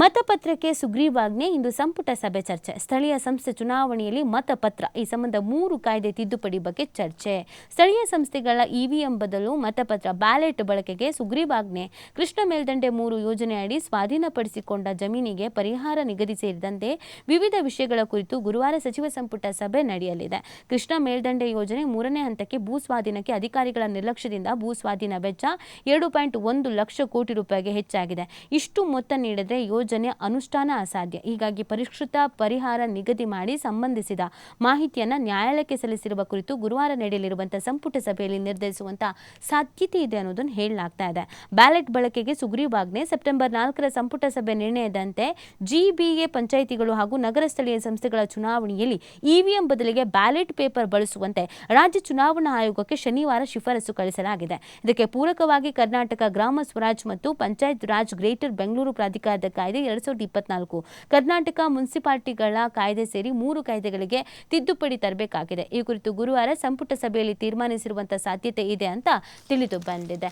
ಮತಪತ್ರಕ್ಕೆ ಸುಗ್ರೀವಾಜ್ಞೆ ಇಂದು ಸಂಪುಟ ಸಭೆ ಚರ್ಚೆ. ಸ್ಥಳೀಯ ಸಂಸ್ಥೆ ಚುನಾವಣೆಯಲ್ಲಿ ಮತಪತ್ರ, ಈ ಸಂಬಂಧ ಮೂರು ಕಾಯ್ದೆ ತಿದ್ದುಪಡಿ ಬಗ್ಗೆ ಚರ್ಚೆ. ಸ್ಥಳೀಯ ಸಂಸ್ಥೆಗಳ ಇವಿಎಂ ಬದಲು ಮತಪತ್ರ, ಬ್ಯಾಲೆಟ್ ಬಳಕೆಗೆ ಸುಗ್ರೀವಾಜ್ಞೆ. ಕೃಷ್ಣ ಮೇಲ್ದಂಡೆ ಮೂರು ಯೋಜನೆಯಡಿ ಸ್ವಾಧೀನಪಡಿಸಿಕೊಂಡ ಜಮೀನಿಗೆ ಪರಿಹಾರ ನಿಗದಿ ಸೇರಿದಂತೆ ವಿವಿಧ ವಿಷಯಗಳ ಕುರಿತು ಗುರುವಾರ ಸಚಿವ ಸಂಪುಟ ಸಭೆ ನಡೆಯಲಿದೆ. ಕೃಷ್ಣ ಮೇಲ್ದಂಡೆ ಯೋಜನೆ ಮೂರನೇ ಹಂತಕ್ಕೆ ಭೂ ಸ್ವಾಧೀನಕ್ಕೆ ಅಧಿಕಾರಿಗಳ ನಿರ್ಲಕ್ಷ್ಯದಿಂದ ಭೂ ಸ್ವಾಧೀನ ವೆಚ್ಚ ಎರಡು ಪಾಯಿಂಟ್ ಒಂದು ಲಕ್ಷ ಕೋಟಿ ರೂಪಾಯಿಗೆ ಹೆಚ್ಚಾಗಿದೆ. ಇಷ್ಟು ಮೊತ್ತ ನೀಡಿದ್ರೆ ಯೋಜನೆ ಅನುಷ್ಠಾನ ಅಸಾಧ್ಯ. ಹೀಗಾಗಿ ಪರಿಷ್ಕೃತ ಪರಿಹಾರ ನಿಗದಿ ಮಾಡಿ ಸಂಬಂಧಿಸಿದ ಮಾಹಿತಿಯನ್ನು ನ್ಯಾಯಾಲಯಕ್ಕೆ ಸಲ್ಲಿಸಿರುವ ಕುರಿತು ಗುರುವಾರ ನಡೆಯಲಿರುವಂತಹ ಸಂಪುಟ ಸಭೆಯಲ್ಲಿ ನಿರ್ಧರಿಸುವಂತಹ ಸಾಧ್ಯತೆ ಇದೆ ಅನ್ನೋದನ್ನು ಹೇಳಲಾಗ್ತಾ ಇದೆ. ಬ್ಯಾಲೆಟ್ ಬಳಕೆಗೆ ಸುಗ್ರೀವಾಜ್ಞೆ ಸೆಪ್ಟೆಂಬರ್ ನಾಲ್ಕರ ಸಂಪುಟ ಸಭೆ ನಿರ್ಣಯದಂತೆ ಜಿಬಿಎ ಪಂಚಾಯಿತಿಗಳು ಹಾಗೂ ನಗರ ಸ್ಥಳೀಯ ಸಂಸ್ಥೆಗಳ ಚುನಾವಣೆಯಲ್ಲಿ ಇವಿಎಂ ಬದಲಿಗೆ ಬ್ಯಾಲೆಟ್ ಪೇಪರ್ ಬಳಸುವಂತೆ ರಾಜ್ಯ ಚುನಾವಣಾ ಆಯೋಗಕ್ಕೆ ಶನಿವಾರ ಶಿಫಾರಸು ಕಳಿಸಲಾಗಿದೆ. ಇದಕ್ಕೆ ಪೂರಕವಾಗಿ ಕರ್ನಾಟಕ ಗ್ರಾಮ ಸ್ವರಾಜ್ ಮತ್ತು ಪಂಚಾಯತ್ ರಾಜ್ ಗ್ರೇಟರ್ ಬೆಂಗಳೂರು ಪ್ರಾಧಿಕಾರದ ಕಾಯ್ದೆ ಎರಡ್ ಸಾವಿರದ ಇಪ್ಪತ್ನಾಲ್ಕು. ಕರ್ನಾಟಕ ಮುನ್ಸಿಪಾಲಿಟಿಗಳ ಕಾಯ್ದೆ ಸೇರಿ ಮೂರು ಕಾಯ್ದೆಗಳಿಗೆ ತಿದ್ದುಪಡಿ ತರಬೇಕಾಗಿದೆ. ಈ ಕುರಿತು ಗುರುವಾರ ಸಂಪುಟ ಸಭೆಯಲ್ಲಿ ತೀರ್ಮಾನಿಸಿರುವಂತಹ ಸಾಧ್ಯತೆ ಇದೆ ಅಂತ ತಿಳಿದು ಬಂದಿದೆ.